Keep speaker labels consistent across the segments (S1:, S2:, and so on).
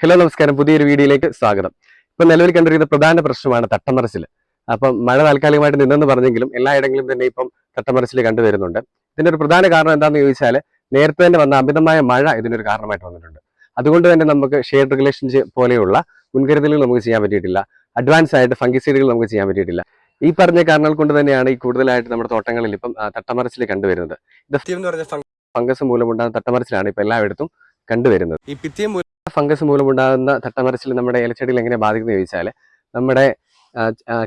S1: Hello നമസ്കാരം. പുതിയൊരു വീഡിയോയിലേക്ക് സ്വാഗതം. ഇപ്പൊ നിലവിൽ കണ്ടിരിക്കുന്ന പ്രധാന പ്രശ്നമാണ് തട്ടമറിച്ചിൽ അപ്പം മഴ താൽക്കാലികമായിട്ട് നിന്നെന്ന് പറഞ്ഞെങ്കിലും എല്ലായിടങ്ങളിലും തന്നെ ഇപ്പം തട്ടമറിച്ചിൽ കണ്ടുവരുന്നുണ്ട് ഇതിന്റെ ഒരു പ്രധാന കാരണം എന്താണെന്ന് ചോദിച്ചാൽ നേരത്തെ തന്നെ വന്ന അമിതമായ മഴ ഇതിനൊരു കാരണമായിട്ട് വന്നിട്ടുണ്ട്. അതുകൊണ്ട് തന്നെ നമുക്ക് ഷെയർ റെഗുലേഷൻ പോലെയുള്ള മുൻകരുതലുകൾ നമുക്ക് ചെയ്യാൻ പറ്റിയിട്ടില്ല. അഡ്വാൻസ് ആയിട്ട് ഫംഗിസൈഡുകൾ നമുക്ക് ചെയ്യാൻ പറ്റിയിട്ടില്ല. ഈ പറഞ്ഞ കാരണങ്ങൾ കൊണ്ട് തന്നെയാണ് ഈ കൂടുതലായിട്ട് നമ്മുടെ തോട്ടങ്ങളിൽ ഇപ്പം തട്ടമറിച്ചിൽ കണ്ടുവരുന്നത് ഫംഗസ് മൂലമുണ്ടാകുന്ന തട്ടമറിച്ചിലാണ് ഇപ്പൊ എല്ലായിടത്തും കണ്ടുവരുന്നത് ഈ പിത്തിയം ഫംഗസ് മൂലമുണ്ടാകുന്ന തട്ടമറിച്ചിൽ നമ്മുടെ ഇലച്ചെടിയിൽ എങ്ങനെ ബാധിക്കുന്നത് ചോദിച്ചാൽ നമ്മുടെ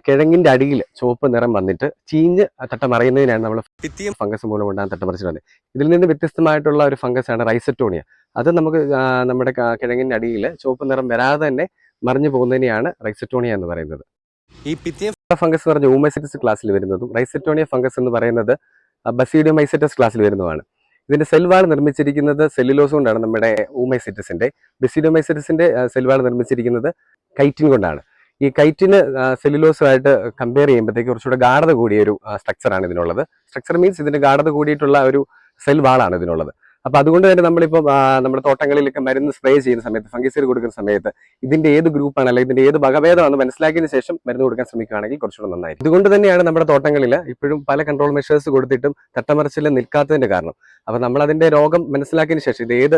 S1: കിഴങ്ങിന്റെ അടിയിൽ ചുവപ്പ് നിറം വന്നിട്ട് ചീഞ്ഞ് തട്ടമറിയുന്നതിനാണ് നമ്മൾ ഭിത്തിയും ഫംഗസ് മൂലം മൂലമുണ്ടാകുന്ന തട്ടമറിച്ചിൽ വന്നത്. ഇതിൽ നിന്ന് വ്യത്യസ്തമായിട്ടുള്ള ഒരു ഫംഗസ് ആണ് റൈസറ്റോണിയ. അത് നമുക്ക് നമ്മുടെ കിഴങ്ങിന്റെ അടിയിൽ ചുവപ്പ് നിറം വരാതെ തന്നെ മറിഞ്ഞു പോകുന്നതിനെയാണ് റൈസറ്റോണിയ എന്ന് പറയുന്നത്. ഈ പിത്തിയം ഫംഗസ് എന്ന് പറഞ്ഞ ഊമൈസിറ്റസ് ക്ലാസ്സിൽ വരുന്നതും റൈസറ്റോണിയ ഫംഗസ് എന്ന് പറയുന്നത് ബസീഡിയോമൈസിറ്റസ് ക്ലാസ്സിൽ വരുന്നതുമാണ്. ഇതിന്റെ സെൽവാൾ നിർമ്മിച്ചിരിക്കുന്നത് സെല്ലുലോസ് കൊണ്ടാണ് നമ്മുടെ ഊമൈസിറ്റസിന്റെ ബെസിഡോമൈസിറ്റസിന്റെ സെൽവാൾ നിർമ്മിച്ചിരിക്കുന്നത് കൈറ്റിൻ കൊണ്ടാണ്. ഈ കൈറ്റിന് സെല്ലുലോസുമായിട്ട് കമ്പയർ ചെയ്യുമ്പോഴത്തേക്ക് കുറച്ചുകൂടെ ഗാഠത കൂടിയ ഒരു സ്ട്രക്ചറാണ് ഇതിനുള്ളത്. സ്ട്രക്ചർ മീൻസ് ഇതിന്റെ ഗാഠത കൂടിയിട്ടുള്ള ഒരു സെൽ വാളാണ് ഇതിനുള്ളത്. അപ്പൊ അതുകൊണ്ട് തന്നെ നമ്മളിപ്പോൾ നമ്മുടെ തോട്ടങ്ങളിലൊക്കെ മരുന്ന് സ്പ്രേ ചെയ്യുന്ന സമയത്ത് ഫംഗിസൈഡ് കൊടുക്കുന്ന സമയത്ത് ഇതിന്റെ ഏത് ഗ്രൂപ്പാണ് അല്ലെങ്കിൽ ഇതിന്റെ ഏത് വകഭേദമാണെന്ന് മനസ്സിലാക്കിയതിന് ശേഷം മരുന്ന് കൊടുക്കാൻ ശ്രമിക്കുകയാണെങ്കിൽ കുറച്ചുകൂടെ നന്നായിരിക്കും. ഇതുകൊണ്ട് തന്നെയാണ് നമ്മുടെ തോട്ടങ്ങളിൽ ഇപ്പോഴും പല കൺട്രോൾ മെഷേഴ്സ് കൊടുത്തിട്ടും തട്ടമറിച്ചിൽ നിൽക്കാത്തതിന്റെ കാരണം. അപ്പൊ നമ്മൾ അതിന്റെ രോഗം മനസ്സിലാക്കിയതിന് ശേഷം ഇത് ഏത്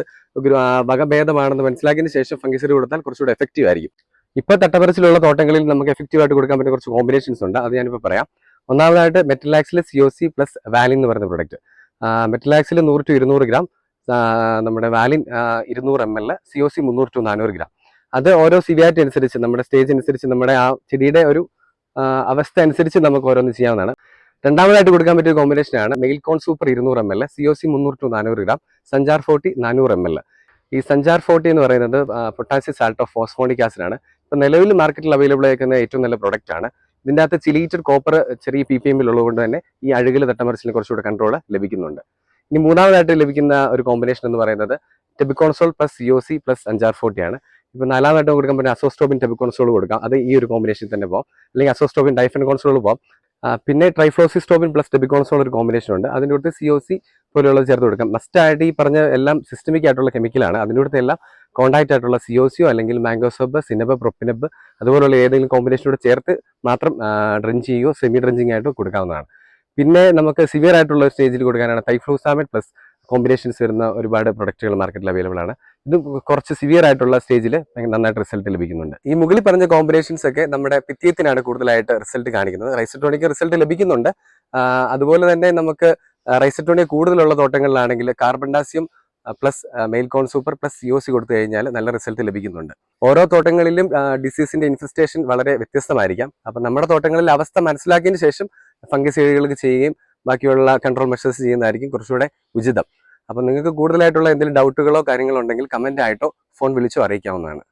S1: വകഭേദമാണെന്ന് മനസ്സിലാക്കിയതിന് ശേഷം ഫംഗിസൈഡ് കൊടുത്താൽ കുറച്ചുകൂടെ എഫക്റ്റീവ് ആയിരിക്കും. ഇപ്പൊ തട്ടമറിച്ചിലുള്ള തോട്ടങ്ങളിൽ നമുക്ക് എഫക്റ്റീവ് ആയിട്ട് കൊടുക്കാൻ പറ്റുന്ന കുറച്ച് കോമ്പിനേഷൻസ് ഉണ്ട്. അത് ഞാനിപ്പോൾ പറയാം. ഒന്നാമതായിട്ട് മെറ്റലാക്സിലെ സിഒസി പ്ലസ് വാലിൻ എന്ന് പറയുന്ന പ്രൊഡക്റ്റ് മെറ്റലാക്സിൽ നൂറ് ടു ഇരുന്നൂറ് ഗ്രാം നമ്മുടെ വാലിൻ ഇരുന്നൂറ് M L C O C മുന്നൂറ് ടു നാനൂറ് ഗ്രാം അത് ഓരോ സിവിയാരിറ്റി അനുസരിച്ച് നമ്മുടെ സ്റ്റേജ് അനുസരിച്ച് നമ്മുടെ ആ ചെടിയുടെ ഒരു അവസ്ഥ അനുസരിച്ച് നമുക്ക് ഓരോന്ന് ചെയ്യാവുന്നതാണ്. രണ്ടാമതായിട്ട് കൊടുക്കാൻ പറ്റിയ കോമ്പിനേഷനാണ് മെയിൽ കോൺ സൂപ്പർ ഇരുന്നൂറ് M L C O C മുന്നൂറ് ടു നാനൂറ് ഗ്രാം സഞ്ചാർ ഫോർട്ടി നാനൂറ് എം എൽ ഈ സഞ്ചാർ ഫോർട്ടി എന്ന് പറയുന്നത് potassium salt of phosphonic acid ആണ്. ഇപ്പൊ നിലവിൽ മാർക്കറ്റിൽ അവൈലബിൾ ആയിരിക്കുന്ന ഏറ്റവും നല്ല പ്രൊഡക്റ്റ് ആണ്. ഇതിന്റെ അകത്ത് ചിലീറ്റഡ് കോപ്പർ ചെറിയ പി പി എമ്മിൽ ഉള്ളതുകൊണ്ട് തന്നെ ഈ അഴുകൽ തട്ടമറിച്ചിന് കുറച്ചുകൂടെ കൺട്രോൾ ലഭിക്കുന്നുണ്ട്. ഇനി മൂന്നാമതായിട്ട് ലഭിക്കുന്ന ഒരു കോമ്പിനേഷൻ എന്ന് പറയുന്നത് tebuconazole plus C O C plus അഞ്ചാർ ഫോർട്ടി ആണ്. ഇപ്പൊ നാലാമതായിട്ട് കൊടുക്കാൻ പറ്റുന്ന അസോസ്റ്റോബിൻ ടെബിക്കോൺസോൾ കൊടുക്കാം. അത് ഈ ഒരു കോമ്പിനേഷൻ തന്നെ പോകാം അല്ലെങ്കിൽ അസോസ്റ്റോബിൻ ഡൈഫൻ കോൺസോൾ പോകാം പിന്നെ ട്രൈഫ്ലോസിസ്റ്റോബിൻ പ്ലസ് ടെബിക്കോൺസോൾ ഒരു കോമ്പിനേഷൻ ഉണ്ട്. അതിന്റെ അടുത്ത് സി ഒ സി പോലെയുള്ളത് ചേർത്ത് കൊടുക്കാം. മസ്റ്റ് ആയിട്ട് ഈ പറഞ്ഞ എല്ലാം സിസ്റ്റമിക് ആയിട്ടുള്ള കെമിക്കലാണ് അതിന്റെ അടുത്ത് എല്ലാം കോൺടാക്ട് ആയിട്ടുള്ള സിഒസിയോ അല്ലെങ്കിൽ മാംഗോസബ് സിനബ് പ്രൊപ്പിനബ് അതുപോലുള്ള ഏതെങ്കിലും കോമ്പിനേഷനോട് ചേർത്ത് മാത്രം ഡ്രഞ്ച് ചെയ്യുകയോ സെമി ഡ്രിഞ്ചിങ് ആയിട്ട് കൊടുക്കാവുന്നതാണ്. പിന്നെ നമുക്ക് സിവിയർ ആയിട്ടുള്ള സ്റ്റേജിൽ കൊടുക്കാനാണ് തൈഫ്ലൂസാമിഡ് പ്ലസ് കോമ്പിനേഷൻസ് വരുന്ന ഒരുപാട് പ്രൊഡക്റ്റുകൾ മാർക്കറ്റിൽ അവൈലബിൾ ആണ്. ഇത് കുറച്ച് സിവിയർ ആയിട്ടുള്ള സ്റ്റേജിൽ നന്നായിട്ട് റിസൾട്ട് ലഭിക്കുന്നുണ്ട്. ഈ മുകളിൽ പറഞ്ഞ കോമ്പിനേഷൻസ് ഒക്കെ നമ്മുടെ പിത്തിയത്തിനാണ് കൂടുതലായിട്ട് റിസൾട്ട് കാണിക്കുന്നത്. റൈസറ്റോണിക്ക് റിസൾട്ട് ലഭിക്കുന്നുണ്ട്. അതുപോലെ തന്നെ നമുക്ക് റൈസറ്റോണിയ കൂടുതലുള്ള തോട്ടങ്ങളിലാണെങ്കിൽ കാർബൺഡാസ്യം പ്ലസ് മെയിൽ കോൺ സൂപ്പർ പ്ലസ് യു സി കൊടുത്തു കഴിഞ്ഞാൽ നല്ല റിസൾട്ട് ലഭിക്കുന്നുണ്ട്. ഓരോ തോട്ടങ്ങളിലും ഡിസീസിന്റെ ഇൻഫെസ്റ്റേഷൻ വളരെ വ്യത്യസ്തമായിരിക്കാം. അപ്പം നമ്മുടെ തോട്ടങ്ങളിൽ അവസ്ഥ മനസ്സിലാക്കിയതിന് ശേഷം ഫംഗിസൈഡുകൾക്ക് ചെയ്യുകയും ബാക്കിയുള്ള കൺട്രോൾ മെഷേഴ്സ് ചെയ്യുന്നതായിരിക്കും കുറച്ചുകൂടെ ഉചിതം. അപ്പം നിങ്ങൾക്ക് കൂടുതലായിട്ടുള്ള എന്തെങ്കിലും ഡൗട്ടുകളോ കാര്യങ്ങളോ ഉണ്ടെങ്കിൽ കമന്റ് ആയിട്ടോ ഫോൺ വിളിച്ചോ അറിയിക്കാവുന്നതാണ്.